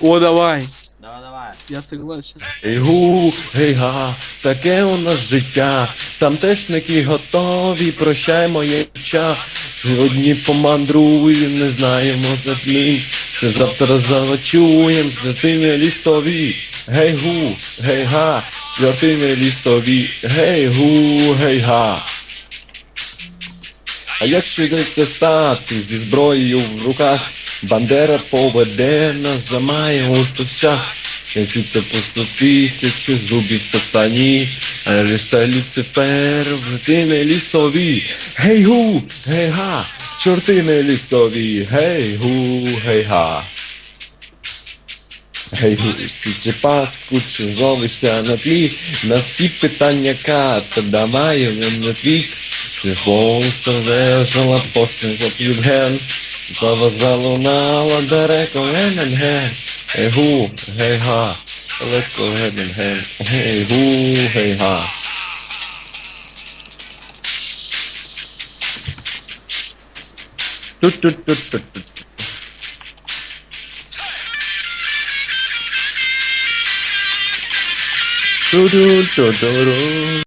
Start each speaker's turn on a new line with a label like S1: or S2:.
S1: О, давай.
S2: Давай, давай.
S1: Я согласен.
S3: Гу, гей га, таке у нас життя. Тамтешники готові, прощай моє ча. Сьогодні помандруємо, не знаємо заплін. Ще завтра заночуєм, святині лісові. Гей гу, гей га, святині лісові. Гей гу, гей га. А якщо йдеться стати зі зброєю в руках, Бандера поведе нас замає у тощах. Якщо те просто тисячі зубів сатані, а листа Люцифер в не лісові. Гей гу, гей га, чорти не лісові, гей гу, гей га. Гей ти паску, чи зловишся на тлі, на всі питання ката, давай на твій. Шляхом стежила постійно Євген, Слава залунала далеко ген-ген. Гей гу, гей га, далеко ген-ген. Гей гу,